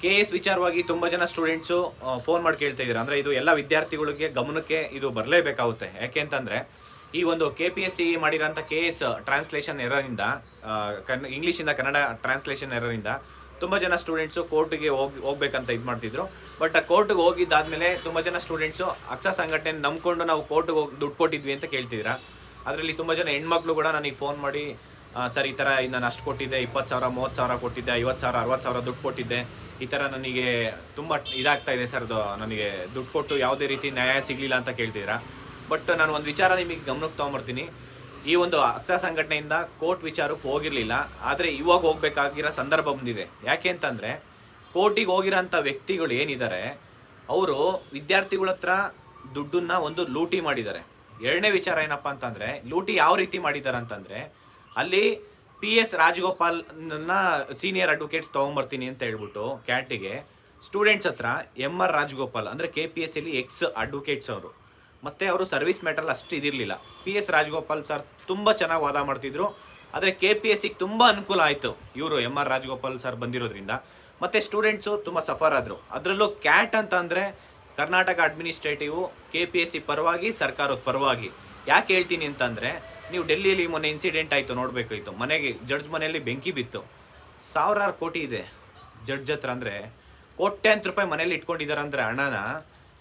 K S ವಿಚಾರವಾಗಿ ತುಂಬ ಜನ ಸ್ಟೂಡೆಂಟ್ಸು ಫೋನ್ ಮಾಡಿ ಕೇಳ್ತಾ ಇದ್ದಾರೆ. ಅಂದರೆ ಇದು ಎಲ್ಲ ವಿದ್ಯಾರ್ಥಿಗಳಿಗೆ ಗಮನಕ್ಕೆ ಇದು ಬರಲೇಬೇಕಾಗುತ್ತೆ. ಯಾಕೆ ಅಂತಂದರೆ, ಈ ಒಂದು ಕೆ ಪಿ ಎಸ್ ಸಿ ಮಾಡಿರೋಂಥ ಕೆ ಎಸ್ ಟ್ರಾನ್ಸ್ಲೇಷನ್ ಎರರಿಂದ ಕನ್ ಇಂಗ್ಲೀಷಿಂದ ಕನ್ನಡ ಟ್ರಾನ್ಸ್ಲೇಷನ್ ಎರರಿಂದ ತುಂಬ ಜನ ಸ್ಟೂಡೆಂಟ್ಸು ಕೋರ್ಟ್ಗೆ ಹೋಗಿ, ಹೋಗ್ಬೇಕಂತ ಇದು ಮಾಡ್ತಿದ್ರು. ಬಟ್ ಕೋರ್ಟ್ಗೆ ಹೋಗಿದ್ದಾದ್ಮೇಲೆ ತುಂಬ ಜನ ಸ್ಟೂಡೆಂಟ್ಸು ಅಕ್ಷ ಸಂಘಟನೆ ನಂಬ್ಕೊಂಡು ನಾವು ಕೋರ್ಟ್ಗೆ ಹೋಗಿ, ದುಡ್ಡು ಕೊಟ್ಟಿದ್ವಿ ಅಂತ ಕೇಳ್ತಿದ್ರ ಅದರಲ್ಲಿ ತುಂಬ ಜನ ಹೆಣ್ಮಕ್ಳು ಕೂಡ ನನಗೆ ಫೋನ್ ಮಾಡಿ ಸರ್, ಈ ಥರ ನಾನು ಅಷ್ಟು ಕೊಟ್ಟಿದ್ದೆ, ಇಪ್ಪತ್ತು ಸಾವಿರ, ಮೂವತ್ತು ಸಾವಿರ ಕೊಟ್ಟಿದ್ದೆ, ಐವತ್ತು ಸಾವಿರ, ಅರವತ್ತು ಸಾವಿರ ದುಡ್ಡು ಕೊಟ್ಟಿದ್ದೆ. ಈ ಥರ ನನಗೆ ತುಂಬ ಇದಾಗ್ತಾ ಇದೆ ಸರ್ ಅದು, ನನಗೆ ದುಡ್ಡು ಕೊಟ್ಟು ಯಾವುದೇ ರೀತಿ ನ್ಯಾಯ ಸಿಗಲಿಲ್ಲ ಅಂತ ಕೇಳ್ತಿದ್ದೀರಾ? ಬಟ್ ನಾನು ಒಂದು ವಿಚಾರ ನಿಮಗೆ ಗಮನಕ್ಕೆ ತೊಗೊಂಬರ್ತೀನಿ. ಈ ಒಂದು ಅಕ್ಷ ಸಂಘಟನೆಯಿಂದ ಕೋರ್ಟ್ ವಿಚಾರಕ್ಕೆ ಹೋಗಿರಲಿಲ್ಲ, ಆದರೆ ಇವಾಗ ಹೋಗಬೇಕಾಗಿರೋ ಸಂದರ್ಭ ಬಂದಿದೆ. ಯಾಕೆ ಅಂತಂದರೆ, ಕೋರ್ಟಿಗೆ ಹೋಗಿರೋಂಥ ವ್ಯಕ್ತಿಗಳು ಏನಿದ್ದಾರೆ, ಅವರು ವಿದ್ಯಾರ್ಥಿಗಳ ಹತ್ರ ದುಡ್ಡನ್ನು ಒಂದು ಲೂಟಿ ಮಾಡಿದ್ದಾರೆ. ಎರಡನೇ ವಿಚಾರ ಏನಪ್ಪ ಅಂತಂದರೆ, ಲೂಟಿ ಯಾವ ರೀತಿ ಮಾಡಿದ್ದಾರೆ ಅಂತಂದರೆ ಅಲ್ಲಿ ಪಿ ಎಸ್ ರಾಜಗೋಪಾಲ್ನ ಸೀನಿಯರ್ ಅಡ್ವೊಕೇಟ್ಸ್ ತೊಗೊಂಬರ್ತೀನಿ ಅಂತ ಹೇಳ್ಬಿಟ್ಟು ಕ್ಯಾಟಿಗೆ ಸ್ಟೂಡೆಂಟ್ಸ್ ಹತ್ರ ಎಂ ಆರ್ ರಾಜಗೋಪಾಲ್ ಅಂದರೆ ಕೆ ಪಿ ಎಸ್ ಸಿಲಿ ಎಕ್ಸ್ ಅಡ್ವೊಕೇಟ್ಸ್ ಅವರು. ಮತ್ತು ಅವರು ಸರ್ವಿಸ್ ಮ್ಯಾಟ್ರಲ್ಲಿ ಅಷ್ಟು ಇದಿರಲಿಲ್ಲ. ಪಿ ಎಸ್ ರಾಜಗೋಪಾಲ್ ಸರ್ ತುಂಬ ಚೆನ್ನಾಗಿ ವಾದ ಮಾಡ್ತಿದ್ರು. ಆದರೆ ಕೆ ಪಿ ಎಸ್ ಸಿಗೆ ತುಂಬ ಅನುಕೂಲ ಆಯಿತು ಇವರು ಎಂ ಆರ್ ರಾಜಗೋಪಾಲ್ ಸರ್ ಬಂದಿರೋದ್ರಿಂದ. ಮತ್ತು ಸ್ಟೂಡೆಂಟ್ಸು ತುಂಬ ಸಫರ್ ಆದರು. ಅದರಲ್ಲೂ ಕ್ಯಾಟ್ ಅಂತ ಅಂದರೆ Karnataka administrative K P S C ಪರವಾಗಿ, ಸರ್ಕಾರದ ಪರವಾಗಿ. ಯಾಕೆ ಹೇಳ್ತೀನಿ ಅಂತಂದರೆ ನೀವು ಡೆಲ್ಲಿಯಲ್ಲಿ ಮೊನ್ನೆ ಇನ್ಸಿಡೆಂಟ್ ಆಯಿತು, ನೋಡಬೇಕಾಯ್ತು. ಮನೆಗೆ ಜಡ್ಜ್ ಮನೆಯಲ್ಲಿ ಬೆಂಕಿ ಬಿತ್ತು. ಸಾವಿರಾರು ಕೋಟಿ ಇದೆ. ಜಡ್ಜ್ ಹತ್ರ ಅಂದರೆ, ಕೋಟ್ಯಾಂತರ ರೂಪಾಯಿ ಮನೇಲಿ ಇಟ್ಕೊಂಡಿದ್ದಾರೆ ಅಂದರೆ ಹಣನ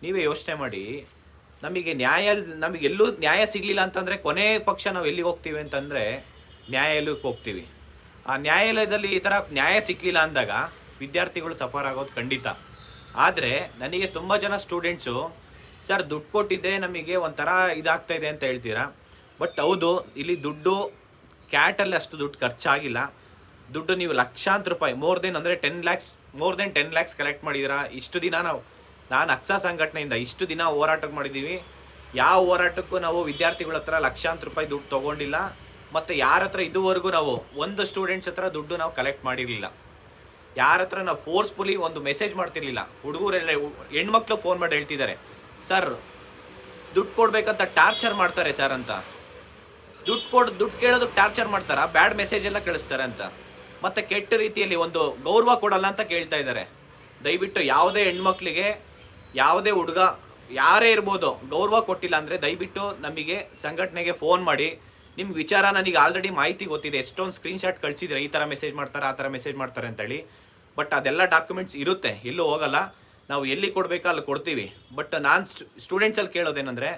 ನೀವೇ ಯೋಚನೆ ಮಾಡಿ. ನಮಗೆ ನ್ಯಾಯ, ನಮಗೆ ಎಲ್ಲೂ ನ್ಯಾಯ ಸಿಗಲಿಲ್ಲ ಅಂತಂದರೆ ಕೊನೆ ಪಕ್ಷ ನಾವು ಎಲ್ಲಿಗೆ ಹೋಗ್ತೀವಿ ಅಂತಂದರೆ ನ್ಯಾಯಾಲಯಕ್ಕೆ ಹೋಗ್ತೀವಿ. ಆ ನ್ಯಾಯಾಲಯದಲ್ಲಿ ಈ ಥರ ನ್ಯಾಯ ಸಿಕ್ಕಲಿಲ್ಲ ಅಂದಾಗ ವಿದ್ಯಾರ್ಥಿಗಳು ಸಫರ್ ಆಗೋದು ಖಂಡಿತ. ಆದರೆ ನನಗೆ ತುಂಬ ಜನ ಸ್ಟೂಡೆಂಟ್ಸು ಸರ್, ದುಡ್ಡು ಕೊಟ್ಟಿದ್ದೆ, ನಮಗೆ ಒಂಥರ ಇದಾಗ್ತಾಯಿದೆ ಅಂತ ಹೇಳ್ತೀರಾ? ಬಟ್ ಹೌದು, ಇಲ್ಲಿ ದುಡ್ಡು ಕ್ಯಾಟಲ್ಲಿ ಅಷ್ಟು ದುಡ್ಡು ಖರ್ಚಾಗಿಲ್ಲ. ದುಡ್ಡು ನೀವು ಲಕ್ಷಾಂತರ ರೂಪಾಯಿ ಮೋರ್ ದೆನ್ ಅಂದರೆ ten lakhs more than ten lakhs collect ಮಾಡಿದ್ದೀರಾ ಇಷ್ಟು ದಿನ ನಾವು, ನಾನು ಅಕ್ಸ ಸಂಘಟನೆಯಿಂದ ಇಷ್ಟು ದಿನ ಹೋರಾಟಕ್ಕೆ ಮಾಡಿದ್ದೀವಿ ಯಾವ ಹೋರಾಟಕ್ಕೂ ನಾವು ವಿದ್ಯಾರ್ಥಿಗಳ ಹತ್ರ ಲಕ್ಷಾಂತರ ರೂಪಾಯಿ ದುಡ್ಡು ತೊಗೊಂಡಿಲ್ಲ. ಮತ್ತು ಯಾರ ಹತ್ರ ಇದುವರೆಗೂ ನಾವು, ಒಂದು ಸ್ಟೂಡೆಂಟ್ಸ್ ಹತ್ರ ದುಡ್ಡು ನಾವು ಕಲೆಕ್ಟ್ ಮಾಡಿರಲಿಲ್ಲ. ಯಾರ ಹತ್ರ ನಾವು ಫೋರ್ಸ್ಫುಲಿ ಒಂದು ಮೆಸೇಜ್ ಮಾಡ್ತಿರ್ಲಿಲ್ಲ. ಹುಡುಗರೆಲ್ಲ ಹೆಣ್ಮಕ್ಳು ಫೋನ್ ಮಾಡಿ ಹೇಳ್ತಿದ್ದಾರೆ. ಸರ್ ದುಡ್ಡು ಕೊಡ್ಬೇಕಂತ ಟಾರ್ಚರ್ ಮಾಡ್ತಾರೆ ಸರ್ ಅಂತ. ದುಡ್ಡು ಕೊಡು, ದುಡ್ಡು ಕೇಳೋದು ಟಾರ್ಚರ್ ಮಾಡ್ತಾರ? ಬ್ಯಾಡ್ ಮೆಸೇಜ್ ಎಲ್ಲ ಕಳಿಸ್ತಾರೆ ಅಂತ. ಮತ್ತೆ ಕೆಟ್ಟ ರೀತಿಯಲ್ಲಿ ಒಂದು ಗೌರವ ಕೊಡಲ್ಲ ಅಂತ ಕೇಳ್ತಾ ಇದ್ದಾರೆ. ದಯವಿಟ್ಟು ಯಾವುದೇ ಹೆಣ್ಮಕ್ಳಿಗೆ ಯಾವುದೇ ಹುಡುಗ ಯಾರೇ ಇರ್ಬೋದು ಗೌರವ ಕೊಟ್ಟಿಲ್ಲ ಅಂದರೆ ದಯವಿಟ್ಟು ನಮಗೆ ಸಂಘಟನೆಗೆ ಫೋನ್ ಮಾಡಿ. ನಿಮ್ಮ ವಿಚಾರ ನನಗೆ ಆಲ್ರೆಡಿ ಮಾಹಿತಿ ಗೊತ್ತಿದೆ. ಎಷ್ಟೊಂದು ಸ್ಕ್ರೀನ್ಶಾಟ್ ಕಳಿಸಿದ್ರೆ ಈ ಥರ ಮೆಸೇಜ್ ಮಾಡ್ತಾರೆ, ಆ ಥರ ಮೆಸೇಜ್ ಮಾಡ್ತಾರೆ ಅಂತೇಳಿ ಬಟ್ ಅದೆಲ್ಲ ಡಾಕ್ಯುಮೆಂಟ್ಸ್ ಇರುತ್ತೆ. ಎಲ್ಲೂ ಹೋಗಲ್ಲ. ನಾವು ಎಲ್ಲಿ ಕೊಡಬೇಕಾ ಅಲ್ಲಿ ಕೊಡ್ತೀವಿ. ಬಟ್ ನಾನು ಸ್ಟೂಡೆಂಟ್ಸಲ್ಲಿ ಕೇಳೋದೇನೆಂದರೆ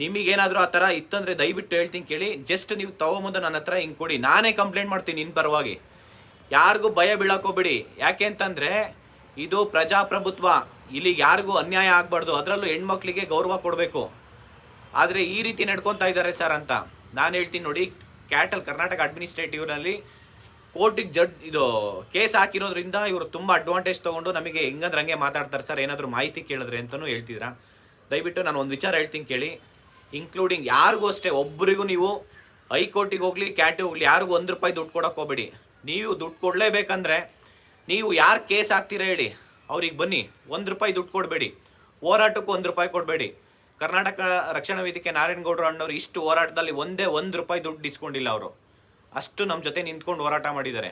ನಿಮಗೇನಾದರೂ ಆ ಥರ ಇತ್ತಂದರೆ ದಯವಿಟ್ಟು ಹೇಳ್ತೀನಿ ಕೇಳಿ. ಜಸ್ಟ್ ನೀವು ತಗೊಂಬಂದು ನನ್ನ ಹತ್ರ ಹಿಂಗೆ ಕೊಡಿ. ನಾನೇ ಕಂಪ್ಲೇಂಟ್ ಮಾಡ್ತೀನಿ ನಿನ್ನ ಪರವಾಗಿ. ಯಾರಿಗೂ ಭಯ ಬೀಳಕೋಬೇಡಿ. ಯಾಕೆ ಅಂತಂದರೆ ಇದು ಪ್ರಜಾಪ್ರಭುತ್ವ. ಇಲ್ಲಿ ಯಾರಿಗೂ ಅನ್ಯಾಯ ಆಗಬಾರ್ದು. ಅದರಲ್ಲೂ ಹೆಣ್ಮಕ್ಳಿಗೆ ಗೌರವ ಕೊಡಬೇಕು. ಆದರೆ ಈ ರೀತಿ ನಡ್ಕೊತಾ ಇದ್ದಾರೆ ಸರ್ ಅಂತ ನಾನು ಹೇಳ್ತೀನಿ ನೋಡಿ, ಕ್ಯಾಟಲ್ ಕರ್ನಾಟಕ ಅಡ್ಮಿನಿಸ್ಟ್ರೇಟಿವ್ನಲ್ಲಿ ಕೋರ್ಟಿಗೆ ಜಡ್, ಇದು ಕೇಸ್ ಹಾಕಿರೋದ್ರಿಂದ ಇವರು ತುಂಬ ಅಡ್ವಾಂಟೇಜ್ ತೊಗೊಂಡು ನಮಗೆ ಹೆಂಗಂದ್ರೆ ಹಂಗೆ ಮಾತಾಡ್ತಾರೆ ಸರ್. ಏನಾದರೂ ಮಾಹಿತಿ ಕೇಳಿದ್ರೆ ಅಂತಲೂ ಹೇಳ್ತಿದ್ದೀರಾ? ದಯವಿಟ್ಟು ನಾನು ಒಂದು ವಿಚಾರ ಹೇಳ್ತೀನಿ ಕೇಳಿ. ಇನ್ಕ್ಲೂಡಿಂಗ್ ಯಾರಿಗೂ ಅಷ್ಟೇ ಒಬ್ಬರಿಗೂ ನೀವು ಹೈಕೋರ್ಟಿಗೆ ಹೋಗಲಿ ಕ್ಯಾಟಿಗೆ ಹೋಗಲಿ, ಯಾರಿಗೂ ಒಂದು ರೂಪಾಯಿ ದುಡ್ಡು ಕೊಡೋಕೆ ಹೋಗ್ಬೇಡಿ. ನೀವು ದುಡ್ಡು ಕೊಡಲೇಬೇಕಂದ್ರೆ ನೀವು ಯಾರು ಕೇಸ್ ಹಾಕ್ತೀರಾ ಹೇಳಿ? ಅವ್ರಿಗೆ ಬನ್ನಿ, ಒಂದು ರೂಪಾಯಿ ದುಡ್ಡು ಕೊಡಬೇಡಿ. ಹೋರಾಟಕ್ಕೂ ಒಂದು ರೂಪಾಯಿ ಕೊಡಬೇಡಿ. ಕರ್ನಾಟಕ ರಕ್ಷಣಾ ವೇದಿಕೆ ನಾರಾಯಣಗೌಡರು ಅಣ್ಣವ್ರು ಇಷ್ಟು ಹೋರಾಟದಲ್ಲಿ ಒಂದೇ ಒಂದು ರೂಪಾಯಿ ದುಡ್ಡು ಇಸ್ಕೊಂಡಿಲ್ಲ ಅವರು. ಅಷ್ಟು ನಮ್ಮ ಜೊತೆ ನಿಂತ್ಕೊಂಡು ಹೋರಾಟ ಮಾಡಿದ್ದಾರೆ.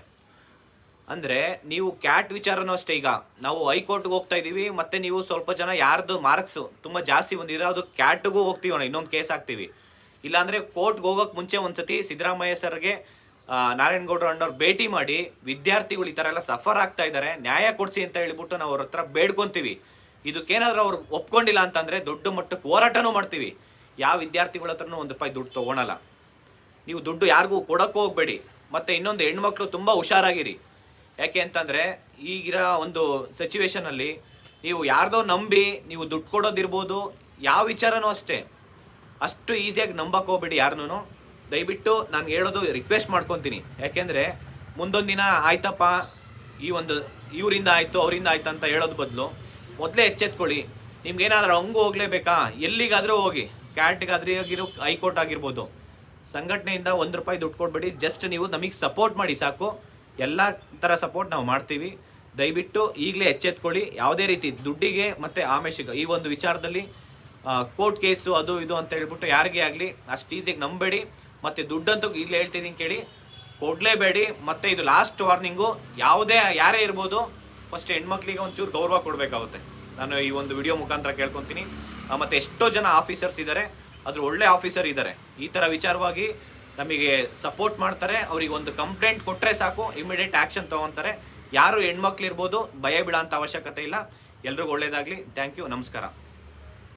ಅಂದರೆ ನೀವು ಕ್ಯಾಟ್ ವಿಚಾರನೂ ಅಷ್ಟೇ ಈಗ. ನಾವು ಹೈಕೋರ್ಟ್ಗೆ ಹೋಗ್ತಾ ಇದ್ದೀವಿ ಮತ್ತೆ ನೀವು ಸ್ವಲ್ಪ ಜನ ಯಾರ್ದು ಮಾರ್ಕ್ಸ್ ತುಂಬ ಜಾಸ್ತಿ ಬಂದಿರೋ ಅದು ಕ್ಯಾಟ್ಗೂ ಹೋಗ್ತೀವಿ ಅಣ್ಣ, ಇನ್ನೊಂದು ಕೇಸ್ ಹಾಕ್ತೀವಿ. ಇಲ್ಲಾಂದರೆ ಕೋರ್ಟ್ಗೆ ಹೋಗೋಕೆ ಮುಂಚೆ ಒಂದ್ಸತಿ ಸಿದ್ದರಾಮಯ್ಯ ಸರ್ಗೆ ನಾರಾಯಣಗೌಡರು ಅಣ್ಣವ್ರು ಭೇಟಿ ಮಾಡಿ ವಿದ್ಯಾರ್ಥಿಗಳು ಈ ಥರ ಎಲ್ಲ ಸಫರ್ ಆಗ್ತಾ ಇದ್ದಾರೆ ನ್ಯಾಯ ಕೊಡಿಸಿ ಅಂತ ಹೇಳ್ಬಿಟ್ಟು ನಾವು ಅವ್ರ ಹತ್ರ ಬೇಡ್ಕೊಂತೀವಿ. ಇದಕ್ಕೇನಾದ್ರೂ ಅವ್ರು ಒಪ್ಕೊಂಡಿಲ್ಲ ಅಂತಂದರೆ ದೊಡ್ಡ ಮಟ್ಟಕ್ಕೆ ಹೋರಾಟನೂ ಮಾಡ್ತೀವಿ. ಯಾವ ವಿದ್ಯಾರ್ಥಿಗಳ ಹತ್ರನೂ ಒಂದು ರೂಪಾಯಿ ದುಡ್ಡು ತೊಗೊಳಲ್ಲ. ನೀವು ದುಡ್ಡು ಯಾರಿಗೂ ಕೊಡೋಕ್ಕೂ ಹೋಗಬೇಡಿ. ಮತ್ತು ಇನ್ನೊಂದು ಹೆಣ್ಮಕ್ಳು ತುಂಬ ಹುಷಾರಾಗಿರಿ. ಯಾಕೆ ಅಂತಂದರೆ ಈಗಿರೋ ಒಂದು ಸಿಚುವೇಶನಲ್ಲಿ ನೀವು ಯಾರ್ದೋ ನಂಬಿ ನೀವು ದುಡ್ಡು ಕೊಡೋದಿರ್ಬೋದು, ಯಾವ ವಿಚಾರನೂ ಅಷ್ಟೇ. ಅಷ್ಟು ಈಸಿಯಾಗಿ ನಂಬಕ್ಕೆ ಹೋಗ್ಬೇಡಿ ಯಾರನ್ನೂ. ದಯವಿಟ್ಟು ನಾನು ಹೇಳೋದು ರಿಕ್ವೆಸ್ಟ್ ಮಾಡ್ಕೊತೀನಿ. ಯಾಕೆಂದರೆ ಮುಂದೊಂದು ದಿನ ಆಯ್ತಪ್ಪ, ಈ ಒಂದು ಇವರಿಂದ ಆಯಿತು, ಅವರಿಂದ ಆಯ್ತು ಅಂತ ಹೇಳೋದು ಬದಲು ಮೊದಲೇ ಎಚ್ಚೆತ್ಕೊಳ್ಳಿ. ನಿಮ್ಗೇನಾದ್ರೂ ಹಂಗೂ ಹೋಗ್ಲೇಬೇಕಾ? ಎಲ್ಲಿಗಾದರೂ ಹೋಗಿ. ಕ್ಯಾಟ್ಗಾದ್ರೂ ಆಗಿರೋ ಹೈಕೋರ್ಟ್ ಆಗಿರ್ಬೋದು. ಸಂಘಟನೆಯಿಂದ ಒಂದು ರೂಪಾಯಿ ದುಡ್ಡು ಕೊಡ್ಬೇಡಿ. ಜಸ್ಟ್ ನೀವು ನಮಗೆ ಸಪೋರ್ಟ್ ಮಾಡಿ ಸಾಕು. ಎಲ್ಲ ಥರ ಸಪೋರ್ಟ್ ನಾವು ಮಾಡ್ತೀವಿ. ದಯವಿಟ್ಟು ಈಗಲೇ ಎಚ್ಚೆತ್ಕೊಳ್ಳಿ. ಯಾವುದೇ ರೀತಿ ದುಡ್ಡಿಗೆ ಮತ್ತು ಆಮೇಶಿಗೆ ಈ ಒಂದು ವಿಚಾರದಲ್ಲಿ ಕೋರ್ಟ್ ಕೇಸು ಅದು ಇದು ಅಂತ ಹೇಳ್ಬಿಟ್ಟು ಯಾರಿಗೇ ಆಗಲಿ ಅಷ್ಟು ಈಸಿಯಾಗಿ ನಂಬಬೇಡಿ. ಮತ್ತು ದುಡ್ಡಂತೂ ಈಗಲೇ ಹೇಳ್ತಿದ್ದೀನಿ ಕೇಳಿ. ಕೊಡಲೇಬೇಡಿ. ಮತ್ತು ಇದು ಲಾಸ್ಟ್ ವಾರ್ನಿಂಗು ಯಾವುದೇ ಯಾರೇ ಇರ್ಬೋದು ಫಸ್ಟ್ ಹೆಣ್ಮಕ್ಳಿಗೆ ಒಂಚೂರು ಗೌರವ ಕೊಡಬೇಕಾಗುತ್ತೆ. ನಾನು ಈ ಒಂದು ವಿಡಿಯೋ ಮುಖಾಂತರ ಕೇಳ್ಕೊತೀನಿ. ಮತ್ತೆ ಎಷ್ಟೋ ಜನ ಆಫೀಸರ್ಸ್ ಇದ್ದಾರೆ ಅದ್ರ ಒಳ್ಳೆ ಆಫೀಸರ್ ಇದ್ದಾರೆ ಈ ಥರ ವಿಚಾರವಾಗಿ ನಮಗೆ ಸಪೋರ್ಟ್ ಮಾಡ್ತಾರೆ, ಅವ್ರಿಗೆ ಒಂದು ಕಂಪ್ಲೇಂಟ್ ಕೊಟ್ಟರೆ ಸಾಕು ಇಮಿಡಿಯೇಟ್ ಆ್ಯಕ್ಷನ್ ತೊಗೊತಾರೆ. ಯಾರು ಹೆಣ್ಮಕ್ಳಿರ್ಬೋದು, ಭಯ ಬೀಳೋಂಥ ಅವಶ್ಯಕತೆ ಇಲ್ಲ. ಎಲ್ರಿಗೂ ಒಳ್ಳೆಯದಾಗಲಿ ಥ್ಯಾಂಕ್ ಯು ನಮಸ್ಕಾರ.